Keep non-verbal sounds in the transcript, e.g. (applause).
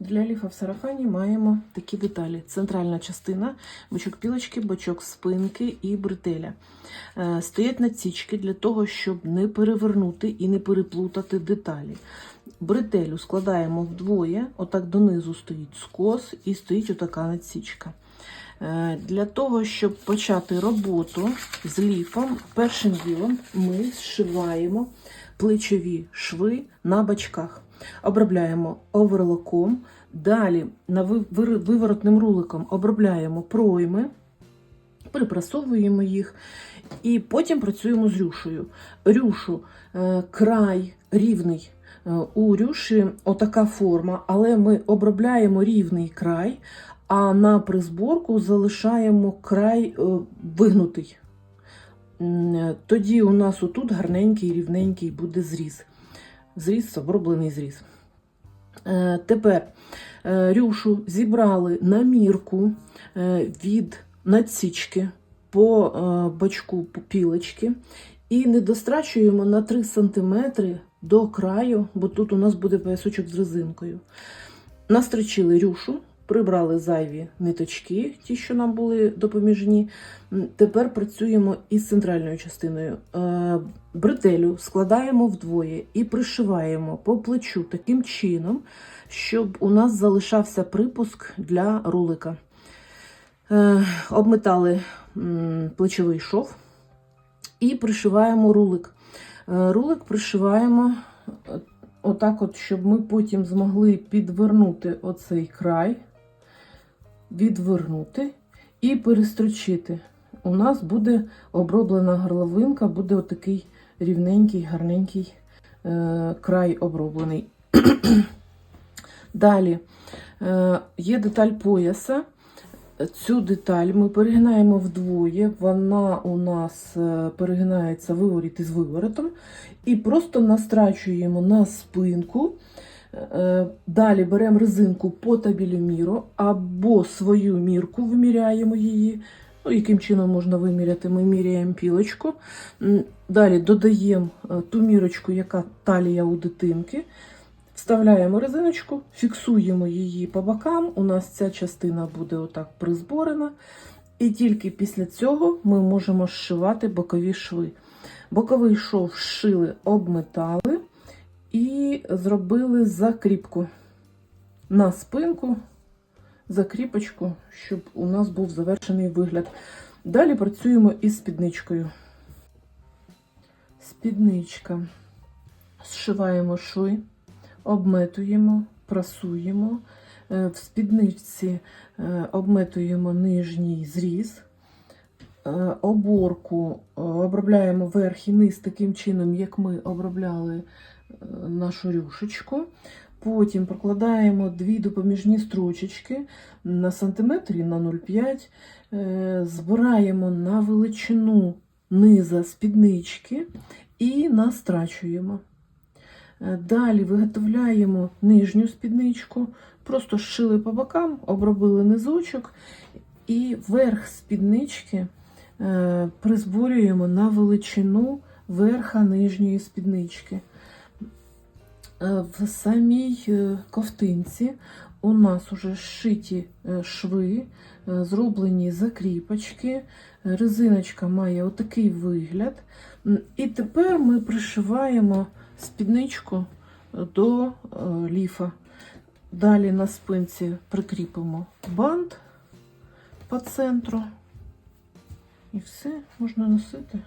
Для ліфа в сарафані маємо такі деталі: центральна частина, бочок пілочки, бочок спинки і бретеля. Е, Стоять надсічки для того, щоб не перевернути і не переплутати деталі. Бретелю складаємо вдвоє, отак донизу стоїть скос і стоїть отака надсічка. Е, Для того, щоб почати роботу з ліфом, першим ділом ми зшиваємо плечові шви на бачках. Обробляємо оверлоком, далі виворотним руликом обробляємо пройми, припрасовуємо їх і потім працюємо з рюшею. Рюшу е, край рівний. Е, У рюші отака форма, але ми обробляємо рівний край, а на призборку залишаємо край е, вигнутий. Тоді у нас отут гарненький, рівненький буде зріз. Зріз, оброблений зріз. Е, Тепер е, рюшу зібрали на мірку е, від надсічки по бачку пілочки і не дострачуємо на 3 см до краю, бо тут у нас буде поясочок з резинкою. Настрочили рюшу, прибрали зайві ниточки, ті, що нам були допоміжні. Тепер працюємо із центральною частиною. Е, Бретелю складаємо вдвоє і пришиваємо по плечу таким чином, щоб у нас залишався припуск для рулика. Е, Обметали плечовий шов і пришиваємо рулик. Е, Рулик пришиваємо отак, от, щоб ми потім змогли підвернути оцей край, відвернути і перестрочити. У нас буде оброблена горловинка, буде отакий рівненький, гарненький е, край оброблений. (clears throat) Далі е, є деталь пояса. Цю деталь ми перегинаємо вдвоє, вона у нас е, перегинається виворіт із виворотом, і просто настрачуємо на спинку. Е, Далі беремо резинку по табілюміру або свою мірку, виміряємо її. Ну, яким чином можна виміряти? Ми міряємо пілочку. Далі додаємо е, ту мірочку, яка талія у дитинки. Вставляємо резиночку, фіксуємо її по бокам. У нас ця частина буде отак призборена. І тільки після цього ми можемо зшивати бокові шви. Боковий шов зшили, обметали і зробили закріпку на спинку, закріпочку, щоб у нас був завершений вигляд. Далі працюємо із спідничкою. Спідничка. Зшиваємо шви обметуємо, прасуємо. Е, В спідничці е, обметуємо нижній зріз, Е, оборку обробляємо верх і низ таким чином, як ми обробляли нашу рюшечку. Потім прокладаємо дві допоміжні строчечки на сантиметр і на 0,5, Е, збираємо на величину низа спіднички і настрачуємо. Е, Далі виготовляємо нижню спідничку, просто зшили по бокам, обробили низочок і верх спіднички е, призборюємо на величину верха нижньої спіднички. Е, В самій е, ковтинці у нас уже зшиті е, шви, зроблені закріпочки, резиночка має отакий вигляд. І тепер ми пришиваємо спідничку до ліфа. Далі на спинці прикріпимо бант по центру. І все, можна носити.